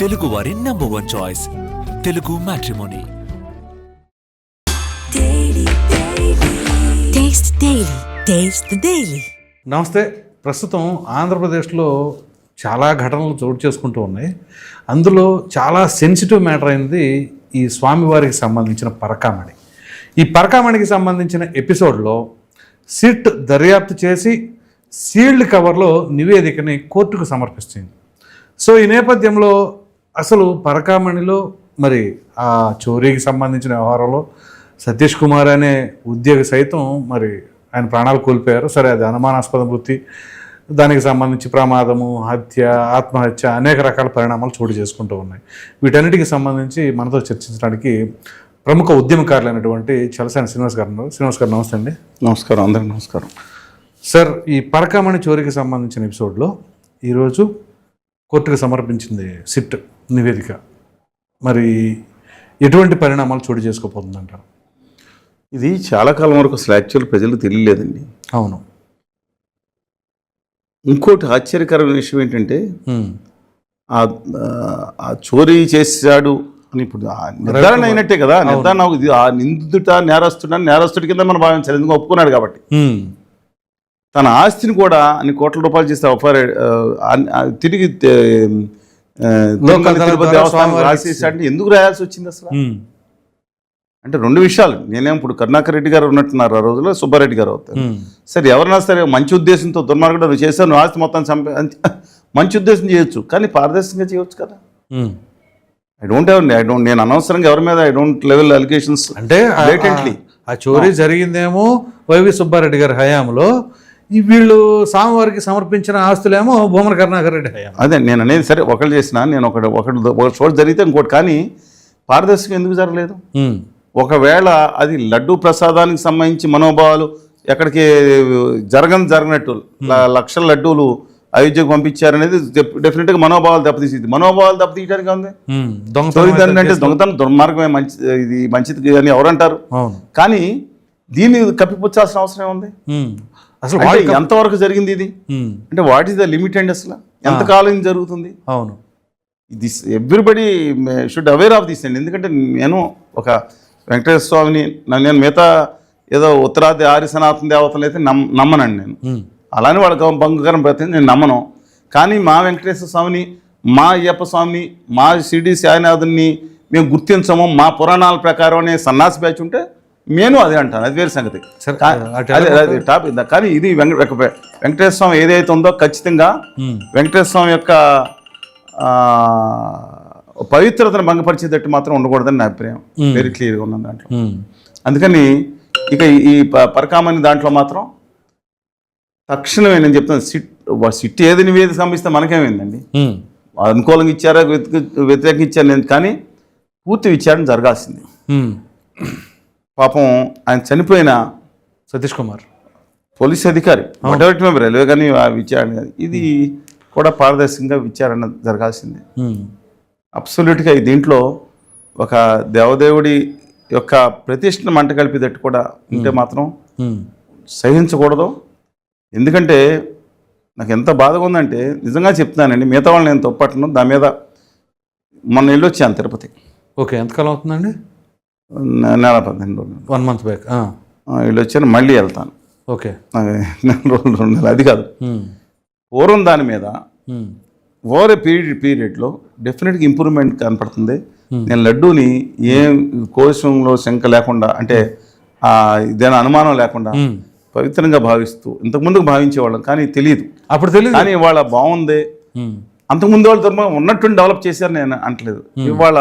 తెలుగు వారి number one choice Telugu matrimony. నమస్తే. ప్రస్తుతం ఆంధ్రప్రదేశ్లో చాలా ఘటనలు చోటు చేసుకుంటూ ఉన్నాయి. అందులో చాలా సెన్సిటివ్ మ్యాటర్ అయింది ఈ స్వామివారికి సంబంధించిన పరకామణి. ఈ పరకామణికి సంబంధించిన ఎపిసోడ్లో సిట్ దర్యాప్తు చేసి సీల్డ్ కవర్లో నివేదికని కోర్టుకు సమర్పిస్తుంది. సో ఈ నేపథ్యంలో అసలు పరకామణిలో మరి ఆ చోరీకి సంబంధించిన వ్యవహారంలో సతీష్ కుమార్ అనే ఉద్యోగి సైతం మరి ఆయన ప్రాణాలు కోల్పోయారు. సరే అది అనుమానాస్పద వృత్తి. దానికి సంబంధించి ప్రమాదము హత్య ఆత్మహత్య అనేక రకాల పరిణామాలు చోటు చేసుకుంటూ ఉన్నాయి. వీటన్నిటికి సంబంధించి మనతో చర్చించడానికి ప్రముఖ ఉద్యమకారులైనటువంటి చలసాని శ్రీనివాస్ గారు ఉన్నారు. శ్రీనివాస్ గారు నమస్తే అండి. నమస్కారం అందరికి నమస్కారం. సార్ ఈ పరకామణి చోరీకి సంబంధించిన ఎపిసోడ్లో ఈరోజు కోర్టుకు సమర్పించింది సిట్. నివేదిక. మరి ఎటువంటి పరిణామాలు చోటు చేసుకోబోతుందంటారు? ఇది చాలా కాలం వరకు అసలు యాక్చువల్ ప్రజలకు తెలియలేదండి. అవును. ఇంకోటి ఆశ్చర్యకరమైన విషయం ఏంటంటే. ఆ చోరీ చేశాడు అని ఇప్పుడు నిర్ధారణ అయినట్టే కదా నిర్ధారణ ఆ నిందితుట నేరస్తుడు నేరస్తుడి కింద మనం భావించాలి ఎందుకు ఒప్పుకున్నాడు కాబట్టి. తన ఆస్తిని కూడా అన్ని కోట్ల రూపాయలు చేస్తే తిరిగి రాసేసాడు ఎందుకు రాయాల్సి వచ్చింది అసలు. అంటే రెండు విషయాలు నేనేం ఇప్పుడు కరుణాకర్ రెడ్డి గారు ఉన్నట్టున్నారు ఆ రోజుల్లో సుబ్బారెడ్డి గారు అవుతారు. సరే ఎవరన్నా సరే మంచి ఉద్దేశంతో నువ్వు చేసావు నువ్వు ఆస్తి మొత్తం చంపే. మంచి ఉద్దేశం చేయొచ్చు కానీ పారదర్శకంగా చేయొచ్చు కదా. I don't have I don't నేను అనవసరంగా ఎవరి మీద ఐ డోంట్ లెవెల్ అలిగేషన్స్ అంటే ఆ- చోరీ జరిగిందేమో వైవి సుబ్బారెడ్డి గారి హయాంలో వీళ్ళు స్వామివారికి సమర్పించిన ఆస్తులేమో భూమన కరుణాకర్ రెడ్డి అదే నేను అనేది సరే ఒకళ్ళు చేసిన నేను ఒకటి ఒకటి ఒక చోట జరిగితే ఇంకోటి కానీ పారదర్శకం ఎందుకు జరగలేదు. ఒకవేళ అది లడ్డు ప్రసాదానికి సంబంధించి మనోభావాలు ఎక్కడికి జరగని జరగనట్టు లక్షల లడ్డూలు అయోధ్యకు పంపించారనేది డెఫ్- డెఫినెట్గా మనోభావాలు దెబ్బతీసింది. మనోభావాలు దెబ్బతీయడానికి ఉంది. దొంగతనం అంటే దొంగతనం దుర్మార్గమే మంచి ఇది మంచిది అని ఎవరంటారు? కానీ దీన్ని కప్పిపుచ్చాల్సిన అవసరం ఏముంది? ఉమ్. అసలు ఎంతవరకు జరిగింది ఇది. అంటే వాట్ ఈస్ ద లిమిట్ అండి అసలు? ఎంతకాలం జరుగుతుంది? అవును. This everybody should aware of this అండి. ఎందుకంటే నేను ఒక వెంకటేశ్వర స్వామిని నేను మిగతా ఏదో ఉత్తరాది ఆర్య సనాతన దేవతలు అయితే నమ్ నమ్మనండి నేను. అలానే వాళ్ళకి బంగారం ప్రతి నేను నమ్మను. కానీ మా వెంకటేశ్వర స్వామిని మా అయ్యప్ప స్వామిని మా షిరిడి సాయినాథుని మేము గుర్తించము. మా పురాణాల ప్రకారం అనే సన్నాసి బ్యాచ్ ఉంటే నేను అదే అంటాను అది వేరే సంగతి అదే టాపిక్ కానీ ఇది వెంక వెంక- వెంకటేశ్వర స్వామి ఏదైతే ఉందో ఖచ్చితంగా. వెంకటేశ్వర స్వామి యొక్క పవిత్రతను భంగపరిచేటట్టు మాత్రం ఉండకూడదని నా అభిప్రాయం వెరీ క్లియర్గా ఉన్నాను దాంట్లో. అందుకని ఇక ఈ- ఈ ప- పరకామణి దాంట్లో మాత్రం తక్షణమే నేను చెప్తాను సిట్ సిట్ ఏది నివేదిక సంభిస్తే మనకేమైందండి. అనుకూలంగా ఇచ్చారా వ్యతిరేక- వ్యతిరేకంగా ఇచ్చారు నేను కానీ పూర్తి విచారణ జరగాల్సింది. పాపం ఆయన చనిపోయిన సతీష్ కుమార్. పోలీస్ అధికారి వాటెవర్ మెంబర్ రైల్వే కానీ ఆ విచారణ ఇది కూడా పారదర్శకంగా విచారణ జరగాల్సిందే. అబ్సల్యూట్గా ఈ దీంట్లో ఒక దేవదేవుడి యొక్క ప్రతిష్టను మంట కలిపేటట్టు కూడా ఉంటే మాత్రం. సహించకూడదు. ఎందుకంటే నాకు ఎంత బాధగా ఉందంటే నిజంగా చెప్తున్నానండి మిగతా వాళ్ళని నేను తప్పట్టను దాని మీద మొన్న వెళ్ళి వచ్చాను తిరుపతి. ఓకే ఎంతకాలం అవుతుందండి? నెల పదిహేను రోజులు. వన్ మంత్ బ్యాక్ వెళ్ళి వచ్చాను మళ్ళీ వెళ్తాను. ఓకే. నెల రోజులు రెండు నెలలు అది కాదు. పూర్వం దాని మీద. ఓవర్ ఏ పీరియడ్ పీరియడ్లో డెఫినెట్గా ఇంప్రూవ్మెంట్ కనపడుతుంది. నేను లడ్డూని ఏం కోశంలో శంక లేకుండా అంటే ఇదేనా అనుమానం లేకుండా. పవిత్రంగా భావిస్తూ ఇంతకుముందుకు భావించేవాళ్ళం కానీ తెలియదు అప్పుడు తెలియదు కానీ ఇవాళ బాగుంది. అంతకుముందు వాళ్ళు ధర్మం ఉన్నట్టు డెవలప్ చేశారు నేను అంటలేదు. ఇవాళ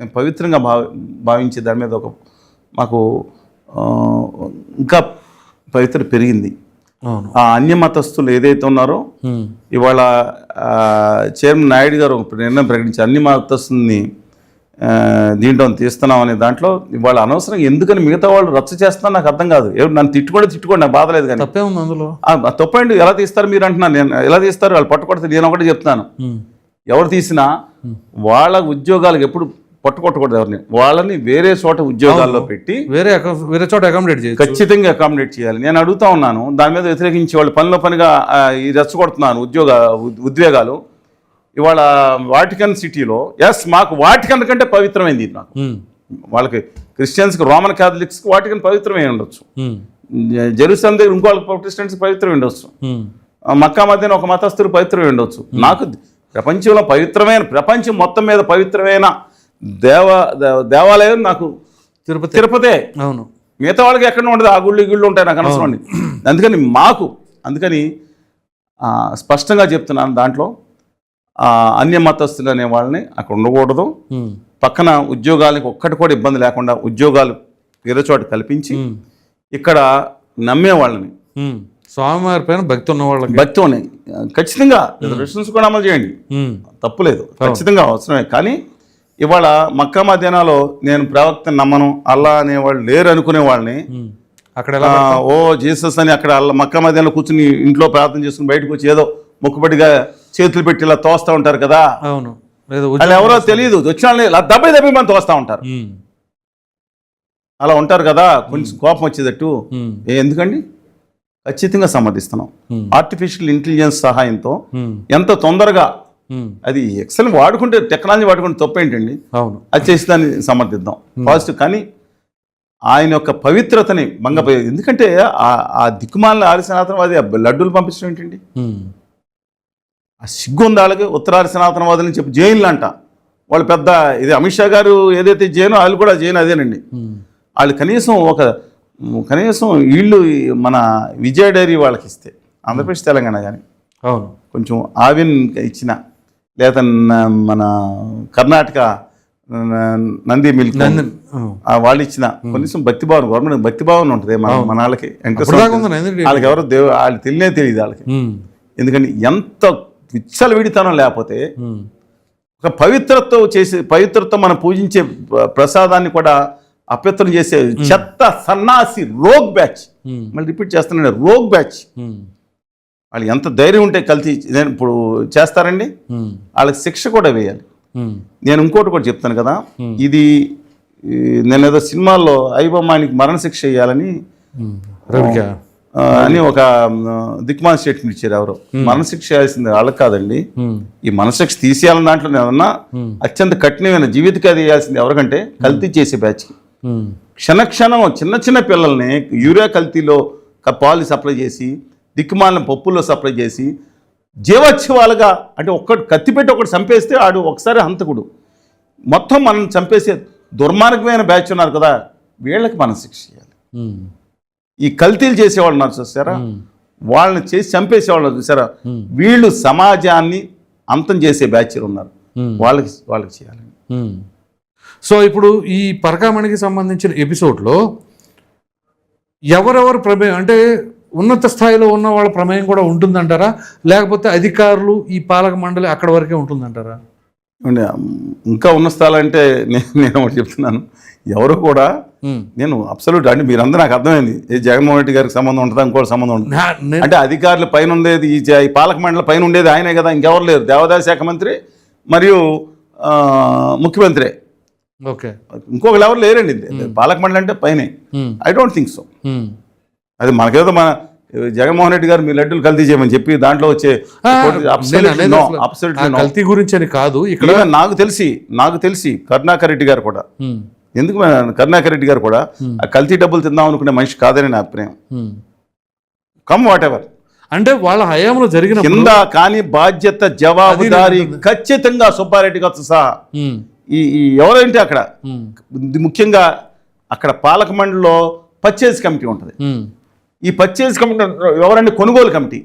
మేము పవిత్రంగా భావి భావించే దాని మీద ఒక మాకు ఇంకా పవిత్ర పెరిగింది. ఆ అన్యమతస్తులు ఏదైతే ఉన్నారో. ఇవాళ చైర్మన్ నాయుడు గారు ఒక నిర్ణయం ప్రకటించారు. అన్ని మతస్థుల్ని దీంట్లో తీస్తున్నాం అనే దాంట్లో ఇవాళ అనవసరం ఎందుకని మిగతా వాళ్ళు రచ్చ చేస్తున్నా నాకు అర్థం కాదు. ఎవరు నన్ను తిట్టుకోండి తిట్టుకోండి నాకు బాధ లేదు కానీ. తప్పే ఉంది అందులో. తప్పండి ఎలా తీస్తారు మీరు అంటున్నాను నేను ఎలా తీస్తారు వాళ్ళు పట్టుకొడితే నేను ఒకటి చెప్తున్నాను. ఎవరు తీసినా వాళ్ళ ఉద్యోగాలకు ఎప్పుడు పట్టుకొట్టకూడదు ఎవరిని. వాళ్ళని వేరే చోట ఉద్యోగాల్లో పెట్టి వేరే వేరే చోట అకామిడేట్ చేయొచ్చు. ఖచ్చితంగా అకామిడేట్ చేయాలి. నేను అడుగుతా ఉన్నాను దాని మీద వ్యతిరేకించి వాళ్ళు పనిలో పనిగా ఈ రెచ్చగొడుతున్నాను ఉద్యోగ ఉద్- ఉద్వేగాలు. ఇవాళ వాటికన్ సిటీలో ఎస్ మాకు వాటికన్ కంటే పవిత్రమైంది ఇది నాకు వాళ్ళకి క్రిస్టియన్స్కి రోమన్ క్యాథలిక్స్కి వాటికన్ పవిత్రమై ఉండొచ్చు. జెరూసలం దగ్గర ఇంకో వాళ్ళకి ప్రొటెస్టెంట్స్కి పవిత్రమై ఉండొచ్చు. మక్కా మధ్యన ఒక మతస్థుడు పవిత్రమై ఉండొచ్చు. నాకు ప్రపంచంలో పవిత్రమైన ప్రపంచం మొత్తం మీద పవిత్రమైన దేవ దేవాలయం నాకు తిరుపతి. తిరుపతే. అవును. మిగతా వాళ్ళకి ఎక్కడ ఉండదు ఆ గుళ్ళు గుళ్ళు ఉంటాయి నాకు అనవసరం అండి. అందుకని మాకు అందుకని స్పష్టంగా చెప్తున్నాను దాంట్లో అన్య మతస్థులు అనే వాళ్ళని అక్కడ ఉండకూడదు. పక్కన ఉద్యోగాలకు ఒక్కటి కూడా ఇబ్బంది లేకుండా ఉద్యోగాలు వేరే చోట కల్పించి ఇక్కడ నమ్మే వాళ్ళని. స్వామివారి పైన భక్తి ఉన్న వాళ్ళకి. భక్తి ఉన్నాయి ఖచ్చితంగా. రిజర్వేషన్స్ కూడా అమలు చేయండి. తప్పులేదు ఖచ్చితంగా అవసరమే. కానీ ఇవాళ మక్కా మధ్యాహ్నాలో నేను ప్రవక్త నమ్మను అల్లా అనేవాళ్ళు లేరు అనుకునే వాళ్ళని. అక్కడ ఓ జీసస్ అని అక్కడ అల్ల మక్కా మధ్యాహ్నం కూర్చుని ఇంట్లో ప్రార్థన చేసుకుని బయటకు వచ్చి ఏదో మొక్కుబడిగా చేతులు పెట్టి ఇలా తోస్తూ ఉంటారు కదా. అవును. వాళ్ళు ఎవరో తెలియదు వచ్చిన దెబ్బ దెబ్బ మనం తోస్తూ ఉంటారు. అలా ఉంటారు కదా. కొంచెం కోపం వచ్చేటట్టు. ఎందుకండి? ఖచ్చితంగా సమ్మతిస్తున్నాం Hmm. ఆర్టిఫిషియల్ ఇంటెలిజెన్స్ సహాయంతో ఎంత తొందరగా. అది ఎక్సెల్ వాడుకుంటే టెక్నాలజీ వాడుకుంటే తప్పేంటండి అవును. అది చేసి దాన్ని సమర్థిద్దాం పాజిటివ్ కానీ ఆయన యొక్క పవిత్రతని భంగప ఎందుకంటే ఆ- ఆ దిక్కుమాలిన ఆరిసనాథనవాది ఆ లడ్డూలు పంపించడం ఏంటండి? ఉమ్, ఆ సిగ్గు ఉంది వాళ్ళకి ఉత్తరారి సనాతనవాదులని చెప్పి జైన్లు అంట. వాళ్ళు పెద్ద ఇది అమిత్ షా గారు ఏదైతే జైనో వాళ్ళు కూడా జైన్ అదేనండి. వాళ్ళు కనీసం ఒక కనీసం వీళ్ళు మన విజయ డైరీ వాళ్ళకి ఇస్తే ఆంధ్రప్రదేశ్ తెలంగాణ కానీ అవును. కొంచెం ఆవిన్ ఇచ్చిన లేదా మన కర్ణాటక నంది మిల్క్ వాళ్ళు ఇచ్చిన కనీసం భక్తి భావన గవర్నమెంట్ భక్తి భావన ఉంటుంది మన మన వాళ్ళకి వాళ్ళకి ఎవరో దేవు వాళ్ళు తెలియనే తెలియదు వాళ్ళకి. ఎందుకంటే ఎంత విచ్చల విడితనం లేకపోతే ఒక పవిత్రతో చేసే పవిత్రతో మనం పూజించే ప్ర- ప్రసాదాన్ని కూడా అపవిత్రం చేసే చెత్త సన్నాసి రోగ్ బ్యాచ్. మళ్ళీ రిపీట్ చేస్తున్నాను రోగ్ బ్యాచ్. వాళ్ళు ఎంత ధైర్యం ఉంటే కల్తీ నేను ఇప్పుడు చేస్తారండి? వాళ్ళకి శిక్ష కూడా వేయాలి. నేను ఇంకోటి కూడా చెప్తాను కదా ఇది నేను ఏదో సినిమాల్లో ఐబొమ్మానికి మరణ శిక్ష వేయాలని అని ఒక దిక్మాన్ స్టేట్మెంట్ ఇచ్చారు ఎవరు. మరణశిక్ష వేయాల్సింది వాళ్ళకి కాదండి. ఈ మనశిక్ష తీసేయాలని దాంట్లో ఏమన్నా అత్యంత కఠినమైన జీవితకాది వేయాల్సింది ఎవరికంటే కల్తీ చేసే బ్యాచ్కి క్షణక్షణం చిన్న చిన్న పిల్లల్ని యూరియా కల్తీలో పాలు సప్లై చేసి దిక్కుమాలిన పప్పుల్లో సప్లై చేసి జీవోత్సవాలుగా అంటే ఒక్కటి కత్తి పెట్టి ఒకటి చంపేస్తే ఆడు ఒకసారి హంతకుడు. మొత్తం మనం చంపేసే దుర్మార్గమైన బ్యాచ్ ఉన్నారు కదా వీళ్ళకి మనం శిక్ష చేయాలి. ఈ కల్తీలు చేసేవాళ్ళు ఉన్నారు చూసారా? వాళ్ళని చేసి చంపేసేవాళ్ళు చూసారా. వీళ్ళు సమాజాన్ని అంతం చేసే బ్యాచ్లు ఉన్నారు. వాళ్ళకి వాళ్ళకి చేయాలి. సో ఇప్పుడు ఈ పరకామణికి సంబంధించిన ఎపిసోడ్లో ఎవరెవరు ప్రమేయం అంటే ఉన్నత స్థాయిలో ఉన్న వాళ్ళ ప్రమేయం కూడా ఉంటుందంటారా? లేకపోతే అధికారులు ఈ పాలక మండలి అక్కడ వరకే ఉంటుందంటారా? ఇంకా ఉన్న స్థలాలంటే నేను నేను ఒకటి చెప్తున్నాను. ఎవరు కూడా. నేను అబ్సల్యూట్ అంటే మీరందరూ నాకు అర్థమైంది. ఏ జగన్మోహన్ రెడ్డి గారికి సంబంధం ఉంటుందా ఇంకోటి సంబంధం ఉంటుంది? అంటే అధికారుల పైన ఉండేది ఈ పాలక మండలి పైన ఉండేది ఆయనే కదా ఇంకెవరు లేరు. దేవాదాయ శాఖ మంత్రి మరియు ముఖ్యమంత్రి. ఓకే. ఇంకొకరు ఎవరు లేరండి. పాలక మండలి అంటే పైనే. I don't think so. అది మనకేదో మన జగన్మోహన్ రెడ్డి గారు మీ లడ్డూలు కల్తీ చేయమని చెప్పి దాంట్లో వచ్చే కల్తీ గురించి అని కాదు ఇక్కడ నాకు తెలిసి నాకు తెలిసి కరుణాకర్ రెడ్డి గారు కూడా. ఎందుకు కరుణాకర్ రెడ్డి గారు కూడా ఆ కల్తీ డబ్బులు తిందాం అనుకునే మనిషి కాదని నా అభిప్రాయం. కమ్ వాట్ ఎవర్ అంటే వాళ్ళ హయాంలో జరిగిన కింద కానీ బాధ్యత జవాబుదారీ. ఖచ్చితంగా సుబ్బారెడ్డి గారితో సహా. ఈ ఎవరంటే అక్కడ ముఖ్యంగా అక్కడ పాలక మండలిలో పర్చేజ్ కమిటీ ఉంటుంది. ఈ పర్చేజ్ కమిటీ ఎవరంటే కొనుగోలు కమిటీ.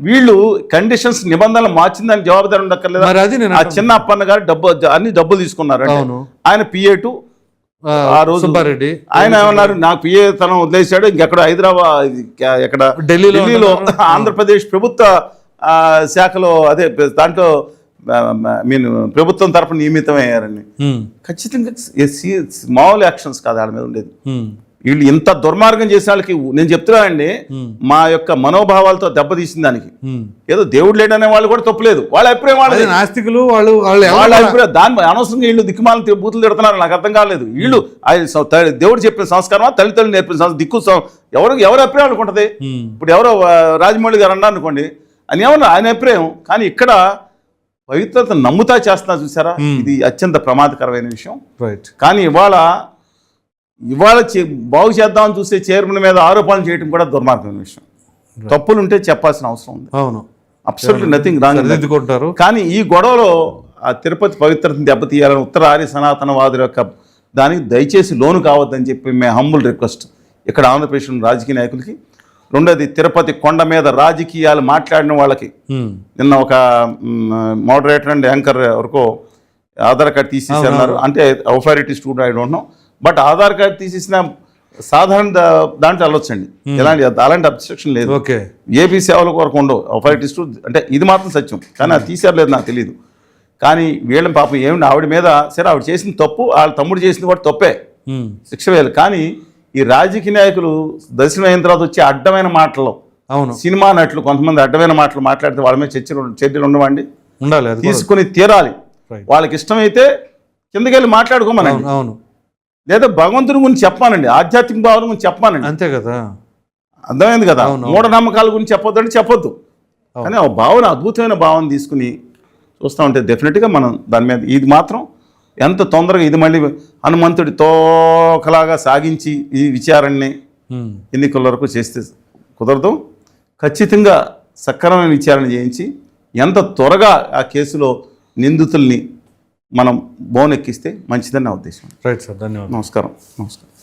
వీళ్ళు కండిషన్స్ నిబంధనలు మార్చిందని జవాబుదారి ఉండక్కర్లేదా? మరి ఆ చిన్న అప్పన్న గారు డబ్బు అన్ని డబ్బులు తీసుకున్నారు. ఆయన పిఏ టు ఆ, రోజు సుబ్బారెడ్డి. ఆయన ఏమన్నారు? నాకు పిఏ తనం వదిలేశాడు ఇంకెక్కడ హైదరాబాద్ ఎక్కడ? ఢిల్లీలో. ఆంధ్రప్రదేశ్ ప్రభుత్వ శాఖలో అదే దాంట్లో మీన్ ప్రభుత్వం తరపున నియమితమయ్యారని మ్మ్. ఖచ్చితంగా మామూలు యాక్షన్స్ కాదు వాళ్ళ మీద ఉండేది. వీళ్ళు ఇంత దుర్మార్గం చేసిన వాళ్ళకి నేను చెప్తున్నానండి. మా యొక్క మనోభావాలతో దెబ్బతీసిన దానికి. ఏదో దేవుడు లేడనే వాళ్ళు కూడా తప్పులేదు. వాళ్ళ అభిప్రాయం అది వాళ్ళది నాస్తికులు వాళ్ళు వాళ్ళు వాళ్ళ అభిప్రాయం దాని అనవసరంగా వీళ్ళు దిక్కుమాలను బూతులు తిడుతున్నారు. నాకు అర్థం కాలేదు. వీళ్ళు ఆయన దేవుడు చెప్పిన సంస్కారం తల్లిదండ్రులు నేర్పిన సంస్కారం దిక్కు ఎవరు ఎవరి అభిప్రాయం మ్మ్. ఇప్పుడు ఎవరో రాజమౌళి గారు అన్నారు అనుకోండి అని ఏమన్నా ఆయన అభిప్రాయం కానీ ఇక్కడ పవిత్రత నమ్ముతా చేస్తున్నా చూసారా? ఇది అత్యంత ప్రమాదకరమైన విషయం. రైట్ కానీ ఇవాళ ఇవాళ బాగు చేద్దామని చూస్తే చైర్మన్ మీద ఆరోపణలు చేయడం కూడా దుర్మార్గమైన విషయం. తప్పులు ఉంటే చెప్పాల్సిన అవసరం ఉంది. అవును. అబ్సల్యూట్లీ నథింగ్ రాంగ్ కానీ ఈ గొడవలో ఆ తిరుపతి పవిత్రతను దెబ్బతీయాలని ఉత్తర ఆర్య సనాతనవాదుల యొక్క దానికి దయచేసి లోను కావద్దని చెప్పి మేము హంబుల్ రిక్వెస్ట్ ఇక్కడ ఆంధ్రప్రదేశ్ రాజకీయ నాయకులకి. రెండోది తిరుపతి కొండ మీద రాజకీయాలు మాట్లాడిన వాళ్ళకి. ఉమ్. నిన్న ఒక మోడరేటర్ అండ్ యాంకర్ వరకు ఆధార్ కార్డ్ తీసేసారు అంటే authority student I don't know but Aadhaar card తీసేసిన సాధారణ దాంట్లో వెళ్ళొచ్చండి. ఎలాంటి అలాంటి అబ్స్ట్రక్షన్ లేదు. ఓకే. ఏపీ సేవల కొరకు ఉండవు. అఫారిటీస్ అంటే ఇది మాత్రం సత్యం. కానీ అది తీసారు లేదు నాకు తెలియదు కానీ వీళ్ళని పాపం ఏమిటి ఆవిడ మీద సరే ఆవిడ చేసిన తప్పు వాళ్ళ తమ్ముడు చేసింది కూడా తప్పే. ఉమ్. శిక్ష వేయాలి. కానీ ఈ రాజకీయ నాయకులు దర్శనం అయిన తర్వాత వచ్చే అడ్డమైన మాటలు. అవును. సినిమా నటులు కొంతమంది అడ్డమైన మాటలు మాట్లాడితే వాళ్ళ మీద చర్చలు చర్యలు ఉండవండి. ఉండాలి. తీసుకుని తీరాలి. వాళ్ళకి ఇష్టమైతే కిందకెళ్ళి మాట్లాడుకోమనండి. అవును అవును. లేదా భగవంతుని గురించి చెప్పానండి ఆధ్యాత్మిక భావన గురించి చెప్పానండి అంతే కదా అర్థమైంది కదా. మూఢనమ్మకాల గురించి చెప్పొద్దు అంటే చెప్పొద్దు. కానీ ఆ భావన అద్భుతమైన భావన తీసుకుని చూస్తూ ఉంటే డెఫినెట్గా మనం దాని మీద ఇది మాత్రం ఎంత తొందరగా ఇది మళ్ళీ హనుమంతుడి తోకలాగా సాగించి ఈ విచారణని. ఎన్నికల వరకు చేస్తే కుదరదు ఖచ్చితంగా సక్రమైన విచారణ చేయించి ఎంత త్వరగా ఆ కేసులో నిందితుల్ని మనం బోన్ ఎక్కిస్తే మంచిదని నా ఉద్దేశం. రైట్ సార్ ధన్యవాదాలు. నమస్కారం. నమస్కారం.